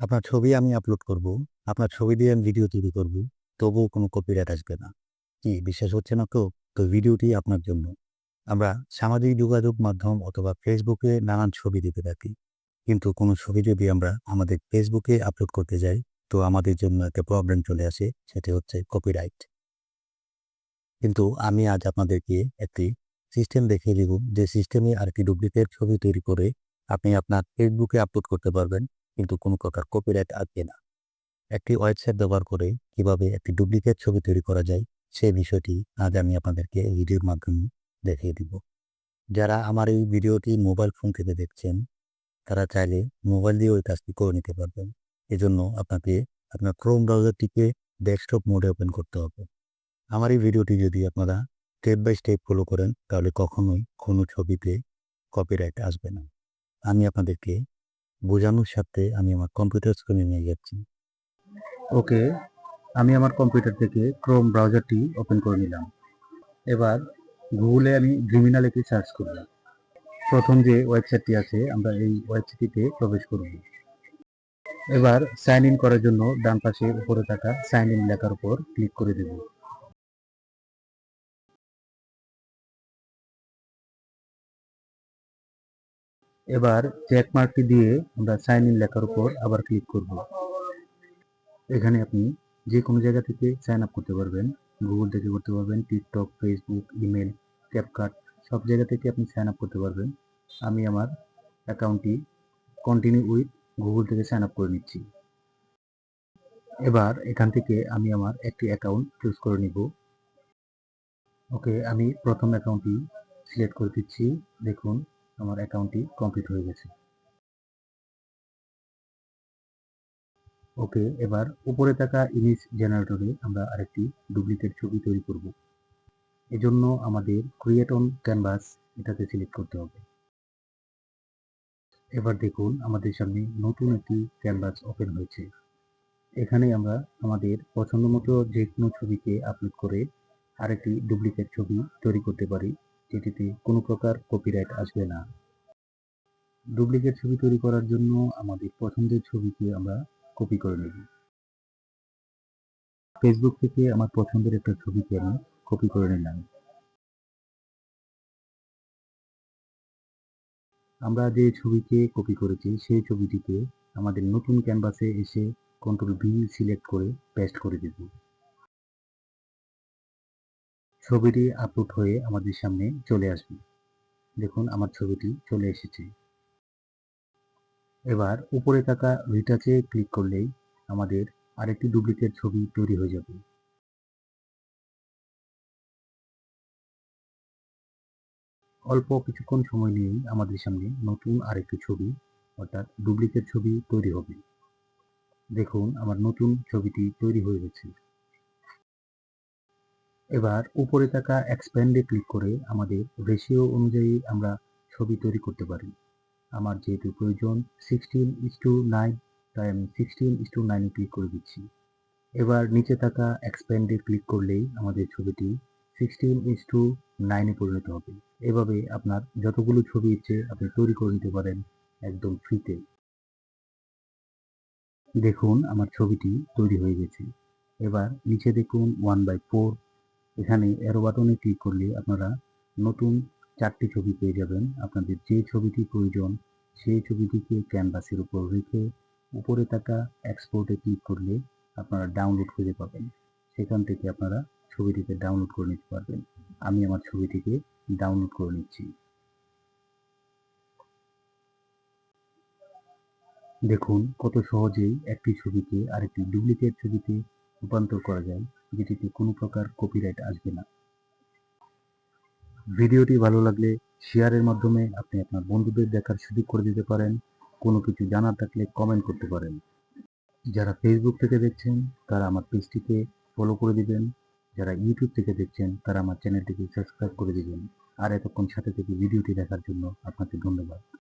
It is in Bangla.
আপনার ছবি আমি আপলোড করব, আপনার ছবি দিয়ে আমি ভিডিও তৈরি করব, তবুও কোনো কপিরাইট আসবে না। কি বিশ্বাস হচ্ছে না তো? তো ভিডিওটি আপনার জন্য। আমরা সামাজিক যোগাযোগ মাধ্যম অথবা ফেসবুকে নানান ছবি দিতে থাকি। কিন্তু কোনো ছবি যদি আমরা আমাদের ফেসবুকে আপলোড করতে যাই, তো আমাদের জন্য একটা প্রবলেম চলে আসে, সেটি হচ্ছে কপিরাইট। কিন্তু আমি আজ আপনাদেরকে একটি সিস্টেম দেখিয়ে দিব, যে সিস্টেমে আর কি ডুপ্লিকেট ছবি তৈরি করে আপনি আপনার ফেসবুকে আপলোড করতে পারবেন, কিন্তু কোনো প্রকার কপিরাইট আসবে না। একটি ওয়েবসাইট ব্যবহার করে কীভাবে একটি ডুপ্লিকেট ছবি তৈরি করা যায়, সেই বিষয়টি আজ আমি আপনাদেরকে এই ভিডিওর মাধ্যমে দেখিয়ে দিব। যারা আমার এই ভিডিওটি মোবাইল ফোন থেকে দেখছেন, তারা চাইলে মোবাইল দিয়ে ওই কাজটি করে নিতে পারবেন। এজন্য আপনাকে আপনার ক্রোম ব্রাউজারটিকে ডেস্কটপ মোডে ওপেন করতে হবে। আমার এই ভিডিওটি যদি আপনারা স্টেপ বাই স্টেপ ফলো করেন, তাহলে কখনোই কোনো ছবিতে কপিরাইট আসবে না। আমি আপনাদেরকে বোঝানোর সাথে আমি আমার কম্পিউটার স্ক্রিনে নিয়ে যাচ্ছি। ওকে, আমি আমার কম্পিউটার থেকে ক্রোম ব্রাউজারটি ওপেন করে নিলাম। এবার গুগলে আমি ড্রিমিনা লিখে সার্চ করব। প্রথম যে ওয়েবসাইটটি আছে, আমরা এই ওয়েবসাইটটিতে প্রবেশ করব। এবার সাইন ইন করার জন্য ডান পাশে উপরে থাকা সাইন ইন লেখার উপর ক্লিক করে দেব। এবার চেক মার্কটি দিয়ে আমরা সাইন ইন লেখার উপর আবার ক্লিক করব। এখানে আপনি যে কোনো জায়গা থেকে সাইন আপ করতে পারবেন। গুগল থেকে করতে পারবেন টিকটক ফেসবুক ইমেল ক্যাপকার্ট সব জায়গা থেকে আপনি সাইন আপ করতে পারবেন। আমি আমার অ্যাকাউন্টটি কন্টিনিউ উইথ গুগল থেকে সাইন আপ করে নিচ্ছি। এবার এখান থেকে আমি আমার একটি অ্যাকাউন্ট চুজ করে নিব। ওকে আমি প্রথম অ্যাকাউন্টটি সিলেক্ট করে দিচ্ছি। দেখুন আমার অ্যাকাউন্টটি কমপ্লিট হয়ে গেছে। ওকে এবার উপরে থাকা ইমেজ জেনারেটরে আমরা আরেকটি ডুপ্লিকেট ছবি তৈরি করব। এজন্য আমাদের ক্রিয়েট অন ক্যানভাস এটাতে সিলেক্ট করতে হবে। এবার দেখুন আমাদের সামনে নতুন একটি ক্যানভাস ওপেন হয়েছে। এখানে আমরা আমাদের পছন্দ মতো যে কোনো ছবিকে আপলোড করে আরেকটি ডুপ্লিকেট ছবি তৈরি করতে পারি। যেটিতে কোনো প্রকার কপিরাইট আসবে না। ডুপ্লিকেট ছবি তৈরি করার জন্য আমাদের পছন্দের ছবিকে আমরা কপি করে নেব। ফেসবুক থেকে আমার পছন্দের একটা ছবিকে আমি কপি করে নিলাম। আমরা যে ছবিকে কপি করেছি, সেই ছবিটিকে আমাদের নতুন ক্যানভাসে এসে কন্ট্রোল ভি সিলেক্ট করে পেস্ট করে দেব। ছবিটি আপলোড হয়ে আমাদের সামনে চলে আসবে। দেখুন, আমার ছবিটি চলে এসেছে। এবার উপরে থাকা রিটাচে ক্লিক করলেই আমাদের আরেকটি ডুপ্লিকেট ছবি তৈরি হয়ে যাবে। অল্প কিছুক্ষণ সময় নিয়েই আমাদের সামনে নতুন আরেকটি ছবি, অর্থাৎ ডুপ্লিকেট ছবি তৈরি হবে। দেখুন, আমার নতুন ছবিটি তৈরি হয়ে গেছে। এবার উপরে থাকা এক্সপ্যান্ডে ক্লিক করে আমাদের রেশিও অনুযায়ী আমরা ছবি তৈরি করতে পারি। আমার যেহেতু প্রয়োজন সিক্সটিন ইস টু নাইন তাই আমি সিক্সটিন ইস টু নাইনে ক্লিক করে দিচ্ছি। এবার নিচে থাকা এক্সপ্যান্ডে ক্লিক করলেই আমাদের ছবিটি সিক্সটিন ইস টু নাইনে পরিণত হবে। এভাবে আপনার যতগুলো ছবি ইচ্ছে আপনি তৈরি করে নিতে পারেন একদম ফ্রিতে দেখুন আমার ছবিটি তৈরি হয়ে গেছে। এবার নিচে দেখুন ওয়ান বাই ফোর এখানে এরো বাটনে ক্লিক করলে আপনারা নতুন চারটি ছবি পেয়ে যাবেন। আপনাদের যে ছবিটি প্রয়োজন, সেই ছবিটিকে ক্যানভাসের উপর রেখে উপরে থাকা এক্সপোর্টে ক্লিক করলে আপনারা ডাউনলোড খুঁজে পাবেন। সেখান থেকে আপনারা ছবিটিকে ডাউনলোড করে নিতে পারবেন। আমি আমার ছবিটিকে ডাউনলোড করে নিচ্ছি। দেখুন কত সহজেই একটি ছবিকে আরেকটি ডুপ্লিকেট ছবিতে রূপান্তর করা যায়। যেটিতে কোনো প্রকার কপিরাইট আসবে না। ভিডিওটি ভালো লাগলে শেয়ারের মাধ্যমে আপনি আপনার বন্ধুদের দেখার সুযোগ করে দিতে পারেন। কোনো কিছু জানার থাকলে কমেন্ট করতে পারেন। যারা ফেসবুক থেকে দেখছেন, তারা আমার পেজটিকে ফলো করে দিবেন। যারা ইউটিউব থেকে দেখছেন, তারা আমার চ্যানেলটিকে সাবস্ক্রাইব করে দিবেন। আর এতক্ষণ সাথে থেকে ভিডিওটি দেখার জন্য আপনাকে ধন্যবাদ।